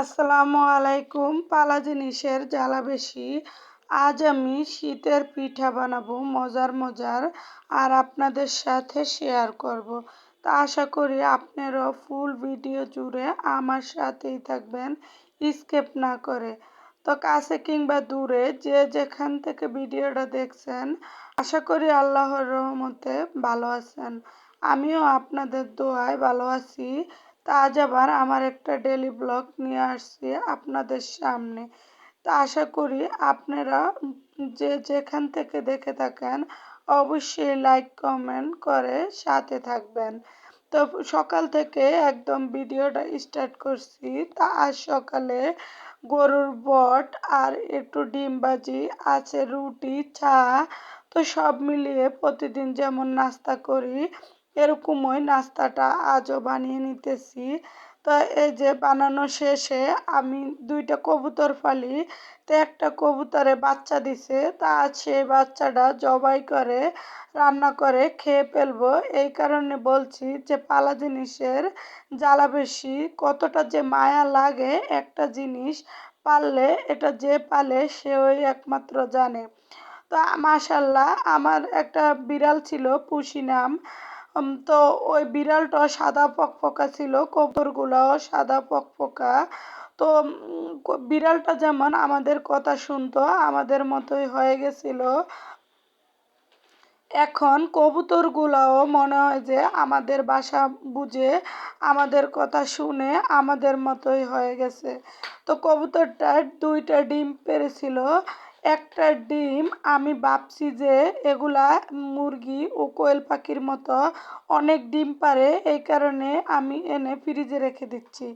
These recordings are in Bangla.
আসসালামু আলাইকুম পালা জিনিসের জ্বালা বেশি আজ আমি শীতের পিঠা বানাবো, মজার মজার, আর আপনাদের সাথে শেয়ার করব। তা আশা করি আপনারাও ফুল ভিডিও জুড়ে আমার সাথেই থাকবেন, স্কেপ না করে। তো কাছে কিংবা দূরে যে যেখান থেকে ভিডিওটা দেখছেন, আশা করি আল্লাহর রহমতে ভালো আছেন। আমিও আপনাদের দোয়ায় ভালো আছি। তা আজ আবার আমার একটা ডেলি ব্লগ নিয়ে আসছি আপনাদের সামনে। তা আশা করি আপনারা যে যেখান থেকে দেখে থাকেন, অবশ্যই লাইক কমেন্ট করে সাথে থাকবেন। তো সকাল থেকে একদম ভিডিওটা স্টার্ট করছি। তা আজ সকালে গরুর বট আর একটু ডিম বাজি আছে রুটি, চা, তো সব মিলিয়ে প্রতিদিন যেমন নাস্তা করি এরকমই নাস্তাটা আজও বানিয়ে নিতেছি। তো এই যে বানানো শেষে আমি দুইটা কবুতর ফালি, তো একটা কবুতরে বাচ্চা দিছে, তা সেই বাচ্চাটা জবাই করে, রান্না করে খেয়ে ফেলব। এই কারণে বলছি যে পালা জিনিসের জ্বালা বেশি, কতটা যে মায়া লাগে একটা জিনিস পাললে, এটা যে পালে সে ওই একমাত্র জানে। তো মাশাল্লাহ, আমার একটা বিড়াল ছিল পুষি নাম তো ওই বিড়ালটা সাদা পকপকা ছিল কবুতরগুলোও সাদা পকপকা তো বিড়ালটা যেমন আমাদের কথা শুনতো, আমাদের মতোই হয়ে গেছিল। এখন কবুতরগুলাও মনে হয় যে আমাদের বাসা বুঝে আমাদের কথা শুনে আমাদের মতোই হয়ে গেছে। তো কবুতরটার দুইটা ডিম পেরেছিল একটা ডিম আমি ভাবছি যে এগুলা মুরগি ও কোয়েল পাখির মতো অনেক ডিম পারে, এই কারণে আমি এনে ফ্রিজে রেখে দিচ্ছি।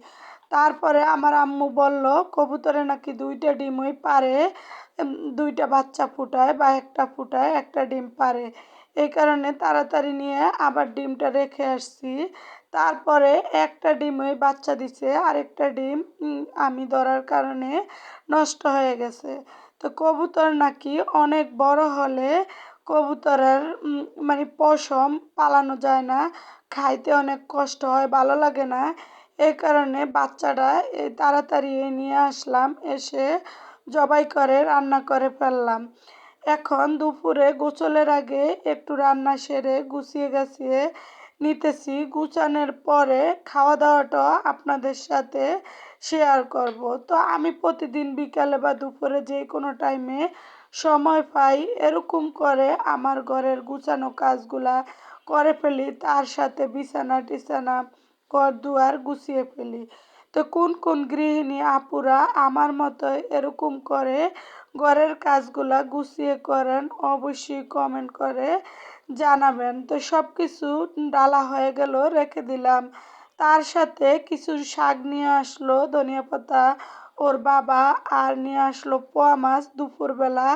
তারপরে আমার আম্মু বলল, কবুতরে নাকি দুইটা ডিমই পারে দুইটা বাচ্চা ফুটায় বা একটা ফুটায় একটা ডিম পারে। এই কারণে তাড়াতাড়ি নিয়ে আবার ডিমটা রেখে আসছি। তারপরে একটা ডিমই বাচ্চা দিছে, আরেকটা ডিম আমি ধরার কারণে নষ্ট হয়ে গেছে। তো কবুতর নাকি অনেক বড় হলে কবুতরের মানে পশম পালানো যায় না, খাইতে অনেক কষ্ট হয়, ভালো লাগে না। এই কারণে বাচ্চাটা এই তাড়াতাড়ি নিয়ে আসলাম, এসে জবাই করে, রান্না করে ফেললাম। এখন দুপুরে গোসলের আগে একটু রান্না সেরে গুছিয়ে গাছিয়ে নিতেছি। গুছানোর পরে খাওয়া দাওয়াটা আপনাদের সাথে শেয়ার করব। তো আমি প্রতিদিন বিকালে বা দুপুরে যে কোনো টাইমে সময় পাই এরকম করে আমার ঘরের গুছানো কাজগুলা করে ফেলি। তার সাথে বিছানা, টিছানা ঘর দুয়ার গুছিয়ে ফেলি। তো কোন কোন গৃহিণী, আপুরা আমার মতো এরকম করে ঘরের কাজগুলা গুছিয়ে করেন, অবশ্যই কমেন্ট করে জানাবেন। তো সব কিছু ডালা হয়ে গেল, রেখে দিলাম। তার সাথে কিছু শাক নিয়ে আসলো, ধনিয়া পাতা ওর বাবা, আর নিয়ে আসলো পোয়া মাছ। দুপুরবেলা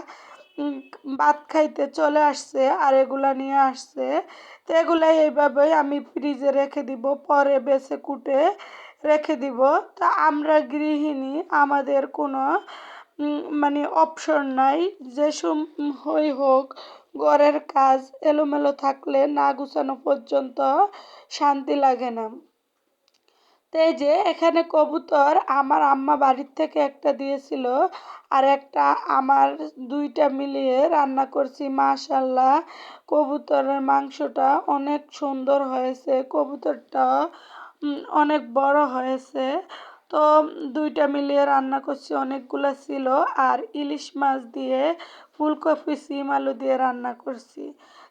ভাত খাইতে চলে আসছে আর এগুলা নিয়ে আসছে। তো এগুলো এইভাবেই আমি ফ্রিজে রেখে দিব, পরে বেছে কুটে রেখে দিব। তা আমরা গৃহিণী, আমাদের কোনো মানে অপশন নাই। যে হই হোক ঘরের কাজ এলোমেলো থাকলে না গুছানো পর্যন্ত শান্তি লাগে না। তো এই যে এখানে কবুতর আমার আম্মা বাড়ির থেকে একটা দিয়েছিল আর একটা আমার দুইটা মিলিয়ে রান্না করছি। মাশাল্লাহ কবুতরের মাংসটা অনেক সুন্দর হয়েছে। কবুতরটা অনেক বড় হয়েছে। তো দুইটা মিলিয়ে রান্না করছি, অনেকগুলো ছিল। আর ইলিশ মাছ দিয়ে ফুলকপি, সিম আলু দিয়ে রান্না করছি।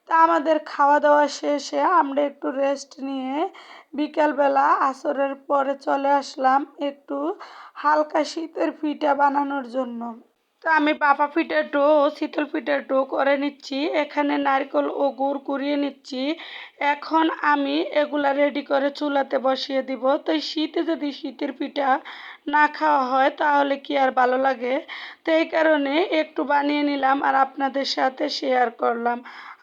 তা আমাদের খাওয়া দাওয়া শেষে আমরা একটু রেস্ট নিয়ে বিকালবেলা আসরের পরে চলে আসলাম একটু হালকা শীতের পিঠা বানানোর জন্য। তো আমি পাপা পিঠার ডো, শীতল পিঠার ডো করে নিচ্ছি। এখানে নারকেল ও গুড় কুড়িয়ে নিচ্ছি। এখন আমি এগুলা রেডি করে চুলাতে বসিয়ে দিব। তো শীতে যদি শীতের পিঠা না খাওয়া হয়, তাহলে কি আর ভালো লাগে? তো এই কারণে একটু বানিয়ে নিলাম আর আপনাদের সাথে শেয়ার করলাম।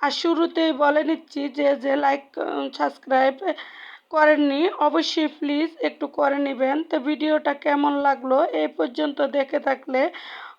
আর শুরুতেই বলে নিচ্ছি যে যে লাইক সাবস্ক্রাইব করেননি, অবশ্যই প্লিজ একটু করে নেবেন। তো ভিডিওটা কেমন লাগল এই পর্যন্ত দেখে থাকলে